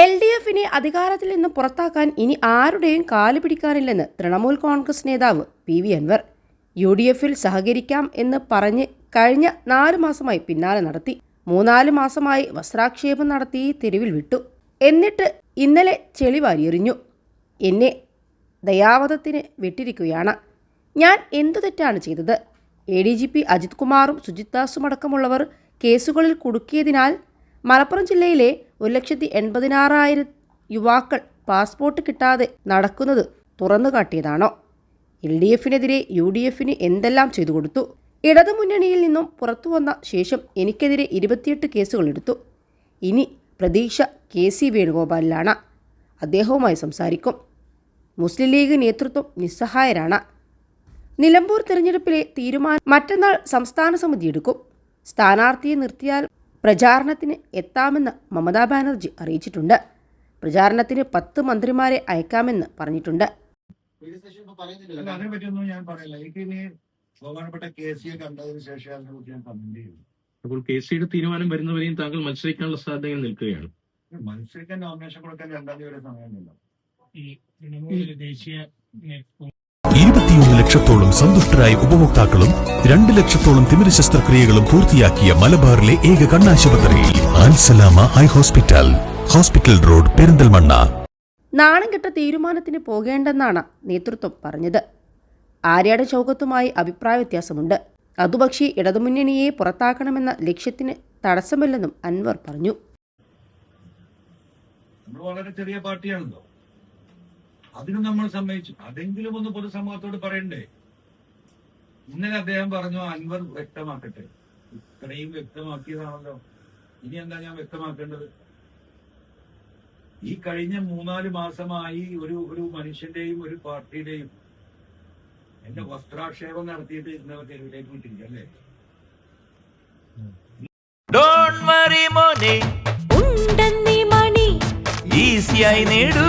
L D എഫിനെ അധികാരത്തിൽ നിന്ന് പുറത്താക്കാൻ ഇനി ആരുടെയും കാൽ പിടിക്കാനില്ലെന്ന് തൃണമൂൽ കോൺഗ്രസ് നേതാവ് P V Anvar. U D എഫിൽ സഹകരിക്കാം എന്ന് പറഞ്ഞ് കഴിഞ്ഞ നാല് മാസമായി പിന്നാലെ നടത്തി. മൂന്നാൽ മാസമായി വസ്ത്രാക്ഷേപം നടത്തി തെരുവിൽ വിട്ടു. എന്നിട്ട് ഇന്നലെ ചെളി വാരിയെറിഞ്ഞു. എന്നെ ദയാവധത്തിന് വിട്ടിരിക്കുകയാണ്. ഞാൻ എന്തു തെറ്റാണ് ചെയ്തത്? A D G P Ajith കുമാറും സുജിത് ദാസും അടക്കമുള്ളവർ കേസുകളിൽ കുടുക്കിയതിനാൽ മലപ്പുറം ജില്ലയിലെ ഒരു ലക്ഷത്തി എൺപതിനാറായിരം യുവാക്കൾ പാസ്പോർട്ട് കിട്ടാതെ നടക്കുന്നത് തുറന്നു കാട്ടിയതാണോ? എൽ ഡി എഫിനെതിരെ യു ഡി എഫിന് എന്തെല്ലാം ചെയ്തു കൊടുത്തു? ഇടതുമുന്നണിയിൽ നിന്നും പുറത്തു വന്ന ശേഷം എനിക്കെതിരെ ഇരുപത്തിയെട്ട് കേസുകൾ എടുത്തു. ഇനി പ്രതീക്ഷ കെ സി വേണുഗോപാലിലാണ്. അദ്ദേഹവുമായി സംസാരിക്കും. മുസ്ലിം ലീഗ് നേതൃത്വം നിസ്സഹായരാണ്. നിലമ്പൂർ തെരഞ്ഞെടുപ്പിലെ തീരുമാനം മറ്റന്നാൾ സംസ്ഥാന സമിതി എടുക്കും. സ്ഥാനാർത്ഥിയെ നിർത്തിയാൽ പ്രചാരണത്തിന് എത്താമെന്ന് മമതാ ബാനർജി അറിയിച്ചിട്ടുണ്ട്. പ്രചാരണത്തിന് പത്ത് മന്ത്രിമാരെ അയക്കാമെന്ന് പറഞ്ഞിട്ടുണ്ട്. ഞാൻ പറയില്ല. ഇനി ബഹുമാനപ്പെട്ട കെ സിയെ കണ്ടതിന് ശേഷം ഞാൻ കമന്റ് ചെയ്യും അപ്പോൾ കെ സിയുടെ തീരുമാനം വരുന്നവരെയും താങ്കൾ മത്സരിക്കാനുള്ള സാധ്യതകൾ നിൽക്കുകയാണ്. മത്സരിക്കാൻ നോമിനേഷൻ കൊടുക്കാൻ രണ്ടാം തീയതി വരെ സമയമില്ല ഈ തൃണമൂൽ ദേശീയ ഇരുപത്തിയൊന്ന് ലക്ഷത്തോളം സന്തുഷ്ടരായ ഉപഭോക്താക്കളും രണ്ട് ലക്ഷത്തോളം തിമിര ശസ്ത്രക്രിയകളും പൂർത്തിയാക്കിയ മലബാറിലെ ഏക കണ്ണാശുപത്രി ആൻസലാമ eye hospital. Hospital road Perinthalmanna. നാണം കെട്ട തീരുമാനത്തിന് പോകേണ്ടെന്നാണ് നേതൃത്വം പറഞ്ഞത്. ആര്യാട് ചൗക്കത്തുമായി അഭിപ്രായ വ്യത്യാസമുണ്ട്. അതുപക്ഷേ ഇടതുമുന്നണിയെ പുറത്താക്കണമെന്ന ലക്ഷ്യത്തിന് തടസ്സമില്ലെന്നും അൻവർ പറഞ്ഞു. നമ്മൾ വളരെ ചെറിയ പാർട്ടിയാണല്ലോ. അതിനും നമ്മൾ സമ്മതിച്ചു. അതെങ്കിലും ഒന്ന് പൊതുസമൂഹത്തോട് പറയണ്ടേ? ഇന്നലെ അദ്ദേഹം പറഞ്ഞു അൻവർ വ്യക്തമാക്കട്ടെ. ഇത്രയും വ്യക്തമാക്കിയതാണല്ലോ. ഇനി എന്താ ഞാൻ വ്യക്തമാക്കേണ്ടത്? ഈ കഴിഞ്ഞ മൂന്നാൽ മാസമായി ഒരു ഒരു മനുഷ്യന്റെയും ഒരു പാർട്ടിയുടെയും എന്റെ വസ്ത്രാക്ഷേപം നടത്തിയിട്ട് ഇന്നലെ തെരുവിലേക്ക് വിട്ടിരിക്കുക അല്ലേ ഡോണ്ട് വറി മോനെ. ഉണ്ടെന്നീ മണി. ഈസിയായി നേടൂ.